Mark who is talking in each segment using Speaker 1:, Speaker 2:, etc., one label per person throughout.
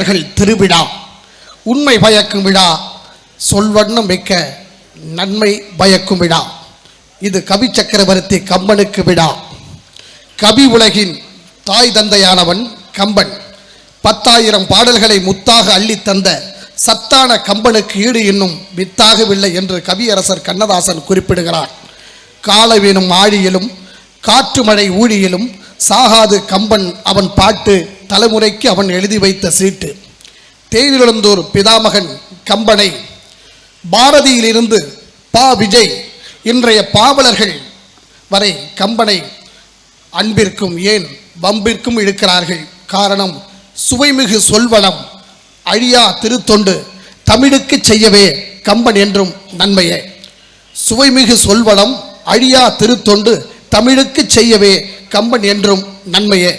Speaker 1: அவர்கள் திருவிழா உண்மை பயக்கும் விழா சொல்வண்ணம் மிக்க நன்மை பயக்கும் விழா. இது கவி சக்கரவர்த்தி கம்பனுக்கு விழா. கவி உலகின் தாய் தந்தையானவன் கம்பன் பத்தாயிரம் பாடல்களை முத்தாக அள்ளித் தந்த சத்தான கம்பனுக்கு ஈடு இன்னும் வித்தாகவில்லை என்று கவியரசர் கண்ணதாசன் குறிப்பிடுகிறார். காலவேனும் ஆழியிலும் காற்று மழை ஊழியிலும் சாகாது கம்பன் அவன் பாட்டு தலைமுறைக்கு அவன் எழுதி வைத்த சீட்டு. தேனிலந்தூர் பிதாமகன் கம்பனை. பாரதியிலிருந்து பா விஜய் இன்றைய பாவலர்கள் வரை கம்பனை அன்பிற்கும் ஏன் வம்பிற்கும் இழுக்கிறார்கள். காரணம் சுவைமிகு சொல்வளம் அழியா திருத்தொண்டு தமிழுக்கு செய்யவே கம்பன் என்றும் நன்மையே. சுவைமிகு சொல்வளம் அழியா திருத்தொண்டு தமிழுக்கு செய்யவே கம்பன் என்றும் நன்மையே.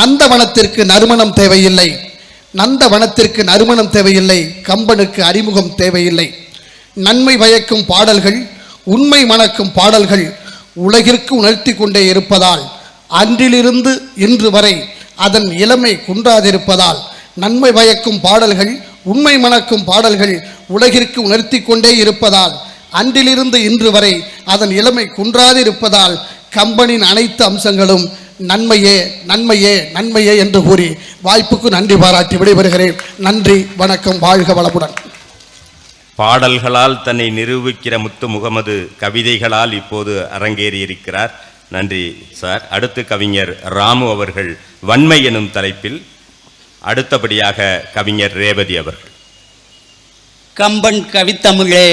Speaker 1: நந்தவனத்திற்கு நறுமணம் தேவையில்லை. நந்தவனத்திற்கு நறுமணம் தேவையில்லை. கம்பனுக்கு அறிமுகம் தேவையில்லை. நன்மை பயக்கும் பாடல்கள் உண்மை மணக்கும் பாடல்கள் உலகிற்கு உணர்த்தி கொண்டே இருப்பதால் அன்றிலிருந்து இன்று வரை அதன் இளமை குன்றாதிருப்பதால் நன்மை பயக்கும் பாடல்கள் உண்மை மணக்கும் பாடல்கள் உலகிற்கு உணர்த்தி கொண்டே இருப்பதால் அன்றிலிருந்து இன்று வரை அதன் இளமை குன்றாதிருப்பதால் கம்பனின் அனைத்து அம்சங்களும் நன்மையே நன்மையே நன்மையே என்று கூறி வாய்ப்புக்கு நன்றி பாராட்டி விடைபெறுகிறேன். நன்றி வணக்கம் வாழ்க வளமுடன்.
Speaker 2: பாடல்களால் தன்னை நிரூபிக்கிற முத்து முகமது கவிதைகளால் இப்போது அரங்கேறியிருக்கிறார். நன்றி சார். அடுத்து கவிஞர் ராமு அவர்கள் வன்மை எனும் தலைப்பில். அடுத்தபடியாக கவிஞர் ரேவதி அவர்கள்.
Speaker 3: கம்பன் கவித்தமிழே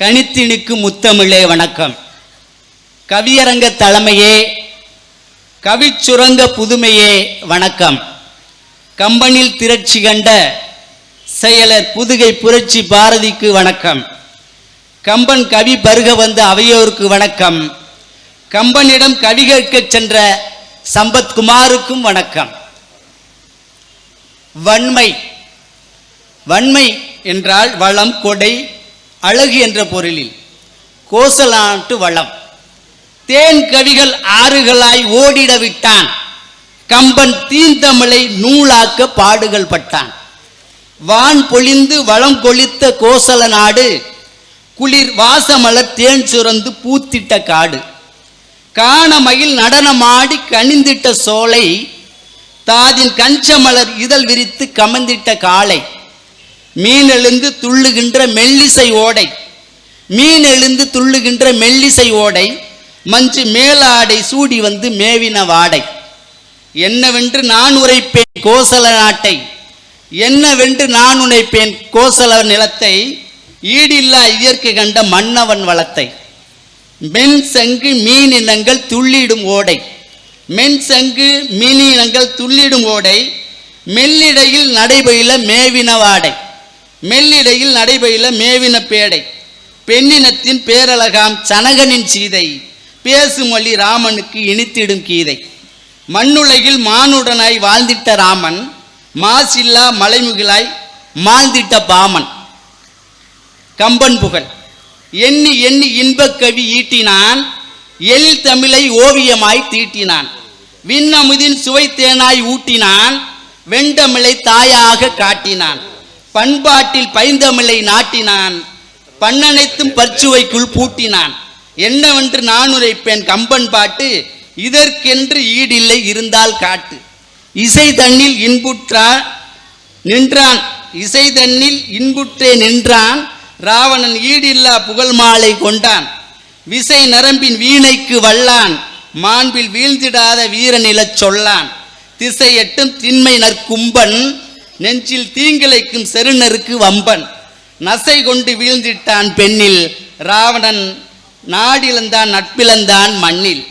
Speaker 3: கணித்திணிக்கு முத்தமிழே வணக்கம். கவியரங்க தலைமையே கவிச்சுரங்க புதுமையே வணக்கம். கம்பனில் திரட்சி கண்ட செயலர் புதுகை புரட்சி பாரதிக்கு வணக்கம். கம்பன் கவி பருக வந்த அவையோருக்கு வணக்கம். கம்பனிடம் கவி கேட்கச் சென்ற சம்பத்குமாருக்கும் வணக்கம். வன்மை வன்மை என்றால் வளம் கொடை அழகு என்ற பொருளில் கோசலாட்டு வளம். தேன் கவிகள் ஆறுகளாய் ஓடிட விட்டான். கம்பன் தீந்தமிழை நூலாக்க பாடுகள் பட்டான். வான் பொழிந்து வளம் கொளித்த கோசல நாடு குளிர் வாசமலர் தேன் சுரந்து பூத்திட்ட காடு. காணமயில் நடனமாடி கனிந்திட்ட சோலை தாதின் கஞ்சமலர் இதழ் விரித்து கமந்திட்ட காளை. மீன் எழுந்து துள்ளுகின்ற மெல்லிசை ஓடை. மீன் எழுந்து துள்ளுகின்ற மெல்லிசை ஓடை மஞ்சு மேலாடை சூடி வந்து மேவின வாடை. என்னவென்று நான் உரைப்பேன் கோசல நாட்டை. என்னவென்று நான் உழைப்பேன் கோசல நிலத்தை. ஈடில்லா இயற்கை கண்ட மன்னவன் வளத்தை. மென் சங்கு மீனினங்கள் துள்ளிடும் ஓடை. மென் சங்கு மீனினங்கள் துள்ளிடும் ஓடை. மெல்லிடையில் நடைபயில மேவின வாடை. மெல்லிடையில் நடைபயில மேவின பேடை பெண்ணினத்தின் பேரழகாம் சனகனின் சீதை பேசுமொழி ராமனுக்கு இனித்திடும் கீதை. மண்ணுலகில் மானுடனாய் வாழ்ந்திட்ட ராமன் மாசில்லா மலைமுகிலாய் மாழ்ந்திட்ட பாமன். கம்பன் புகழ். எண்ணி எண்ணி இன்பக் கவி ஈட்டினான் எழில் தமிழை ஓவியமாய் தீட்டினான். விண்ணமுதின் சுவைத்தேனாய் ஊட்டினான் வெண்டமிழை தாயாக காட்டினான். பண்பாட்டில் பைந்தமிழை நாட்டினான். பண்ணனைத்தும் பற்சுவைக்குள் பூட்டினான். என்னவென்று நான் உரைப்பேன் கம்பன் பாட்டு இதற்கென்று ஈடில்லை இருந்தால் காட்டு. இசை தன்னில் இன்புற்றா நின்றான். இசை தன்னில் இன்புற்றே நின்றான். ராவணன் ஈடில்லா புகழ் மாலை கொண்டான். விசை நரம்பின் வீணைக்கு வல்லான். மாண்பில் வீழ்ந்திடாத வீரநிலச் சொல்லான். திசை எட்டும் திண்மை நற்கும்பன். நெஞ்சில் தீங்கிழைக்கும் செருணருக்கு வம்பன். நசை கொண்டு வீழ்ந்திட்டான் பெண்ணில். ராவணன் நாடிழந்தான் நட்பிழந்தான் மண்ணில்.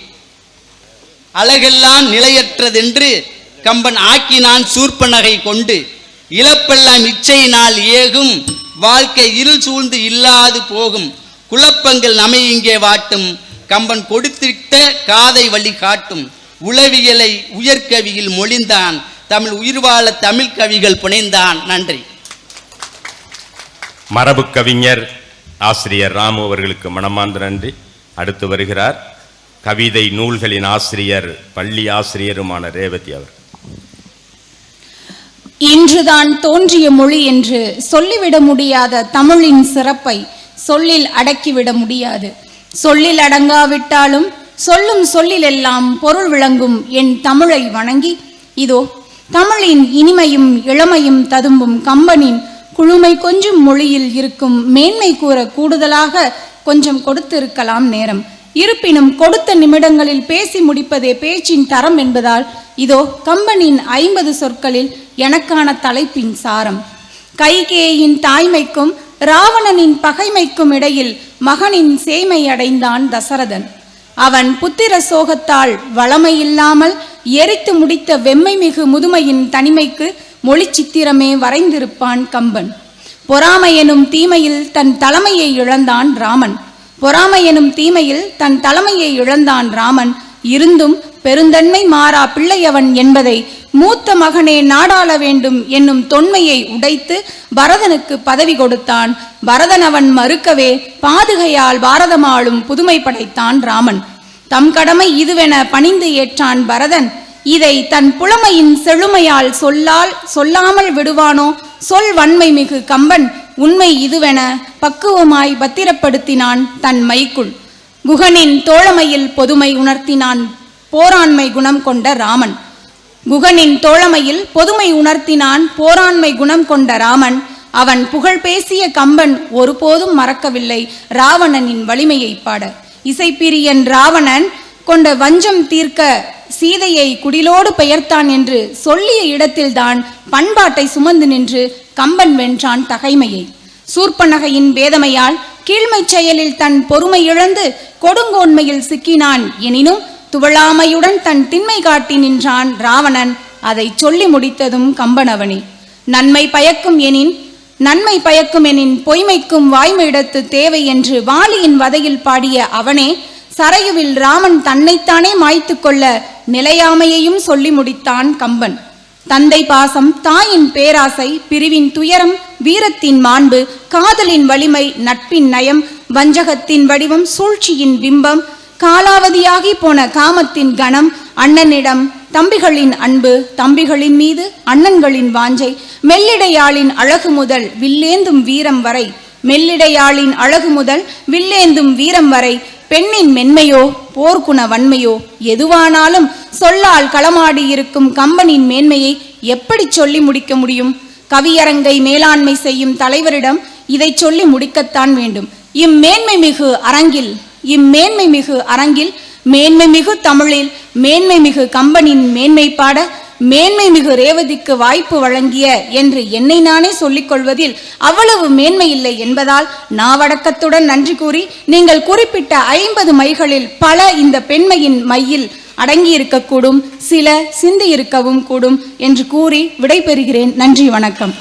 Speaker 3: அழகெல்லாம் நிலையற்றதென்று கம்பன் ஆக்கினான் சூர்ப்பநகை கொண்டு. இழப்பெல்லாம் இச்சையினால் ஏகும். வாழ்க்கை இருள் சூழ்ந்து இல்லாது போகும். குழப்பங்கள் நம்மை இங்கே வாட்டும். கம்பன் கொடுத்திட்ட காதை வழி காட்டும். உளவியலை உயர்கவியில் மொழிந்தான். தமிழ் உயிர்வாழ தமிழ் கவிகள் புனைந்தான். நன்றி.
Speaker 2: மரபு கவிஞர் ஆசிரியர் ராமு அவர்களுக்கு மனமார்ந்த நன்றி. அடுத்து வருகிறார் கவிதை நூல்களின் ஆசிரியர் பள்ளி ஆசிரியருமான ரேவதி அவர்.
Speaker 4: இன்றுதான் தோன்றிய மொழி என்று சொல்லிவிட முடியாத தமிழின் சிறப்பை சொல்லில் அடக்கிவிட முடியாது. சொல்லில் அடங்காவிட்டாலும் சொல்லும் சொல்லிலெல்லாம் பொருள் விளங்கும் என் தமிழை வணங்கி இதோ தமிழின் இனிமையும் இளமையும் ததும்பும் கம்பனின் குழுமை கொஞ்சம் மொழியில் இருக்கும் மேன்மை கூற கூடுதலாக கொஞ்சம் கொடுத்திருக்கலாம் நேரம். இருப்பினும் கொடுத்த நிமிடங்களில் பேசி முடிப்பதே பேச்சின் தரம் என்பதால் இதோ கம்பனின் ஐம்பது சொற்களில் எனக்கான தலைப்பின் சாரம். கைகேயின் தாய்மைக்கும் ராவணனின் பகைமைக்கும் இடையில் மகனின் சேமை அடைந்தான் தசரதன். அவன் புத்திர சோகத்தால் வளமை இல்லாமல் எரித்து முடித்த வெம்மை மிகு முதுமையின் தனிமைக்கு மொழி சித்திரமே வரைந்திருப்பான் கம்பன். பொறாமை எனும் தீமையில் தன் தலைமையை இழந்தான் ராமன். பொறாமை எனும் தீமையில் தன் தலைமையை இழந்தான் ராமன். இருந்தும் பெருந்தன்மை மாறா பிள்ளையவன் என்பதை மூத்த மகனே நாடாள வேண்டும் என்னும் தொன்மையை உடைத்து பரதனுக்கு பதவி கொடுத்தான். பரதன் அவன் மறுக்கவே பாதுகையால் பாரதமாளும் புதுமை படைத்தான் ராமன். தம் கடமை இதுவென பணிந்து ஏற்றான் பரதன். இதை தன் புலமையின் செழுமையால் சொல்லால் சொல்லாமல் விடுவானோ? சொல் வன்மை மிகு கம்பன். உண்மை இதுவென பக்குவமாய் பத்திரப்படுத்தினான் தன் மைக்குள். குகனின் தோழமையில் பொதுமை உணர்த்தினான் போராண்மை குணம் கொண்ட ராமன். குகனின் தோழமையில் பொதுமை உணர்த்தினான் போராண்மை குணம் கொண்ட ராமன். அவன் புகழ் பேசிய கம்பன் ஒருபோதும் மறக்கவில்லை ராவணனின் வலிமையை பாட. இசைப்பிரியன் ராவணன் கொண்ட வஞ்சம் தீர்க்க சீதையை குடிலோடு பெயர்த்தான் என்று சொல்லிய இடத்தில்தான் பண்பாட்டை சுமந்து நின்று கம்பன் வென்றான் தகைமையை. சூர்பனகையின் வேதமையால் கீழ்மைச் செயலில் தன் பொறுமை இழந்து கொடுங்கோன்மையில் சிக்கினான் எனினும் துவளாமையுடன் தன் திண்மை காட்டி நின்றான் ராவணன். அதை சொல்லி முடித்ததும் கம்பனவனே. நன்மை பயக்கும் எனின் நன்மை பயக்கும் எனின் பொய்மைக்கும் வாய்மையிடத்து தேவை என்று வாலியின் வதையில் பாடிய அவனே சரையுவில் ராமன் தன்னைத்தானே மாய்த்து கொள்ள நிலையாமையையும் சொல்லி முடித்தான் கம்பன். தந்தை பாசம் தாயின் பேராசை பிரிவின் துயரம் வீரத்தின் மாண்பு காதலின் வலிமை நட்பின் நயம் வஞ்சகத்தின் வடிவம் சூழ்ச்சியின் பிம்பம் காலாவதியாகி போன காமத்தின் கணம் அண்ணனிடம் தம்பிகளின் அன்பு தம்பிகளின் மீது அண்ணன்களின் வாஞ்சை மெல்லிடையாளின் அழகு முதல் வில்லேந்தும் வீரம் வரை மெல்லிடையாளின் அழகு முதல் வில்லேந்தும் வீரம் வரை பெண்ணின் மென்மையோ போர்க்குண வன்மையோ எதுவானாலும் சொல்லால் களமாடி இருக்கும் கம்பனின் மேன்மையை எப்படி சொல்லி முடிக்க முடியும்? கவியரங்கை மேலாண்மை செய்யும் தலைவரிடம் இதை சொல்லி முடிக்கத்தான் வேண்டும். இம்மேன்மை மிகு அரங்கில் இம்மேன்மை மிகு அரங்கில் மேன்மை மிகு தமிழில் மேன்மை மிகு கம்பனின் மேன்மை பாட மேன்மை மிகு ரேவதிக்கு வாய்ப்பு வழங்கிய என்று என்னை நானே சொல்லிக் கொள்வதில் அவ்வளவு மேன்மை இல்லை என்பதால் நாவடக்கத்துடன் நன்றி கூறி நீங்கள் குறிப்பிட்ட ஐம்பது மைகளில் பல இந்த பெண்மையின் மையில் அடங்கியிருக்கக்கூடும் சில சிந்தி இருக்கவும் கூடும் என்று கூறி விடைபெறுகிறேன். நன்றி வணக்கம்.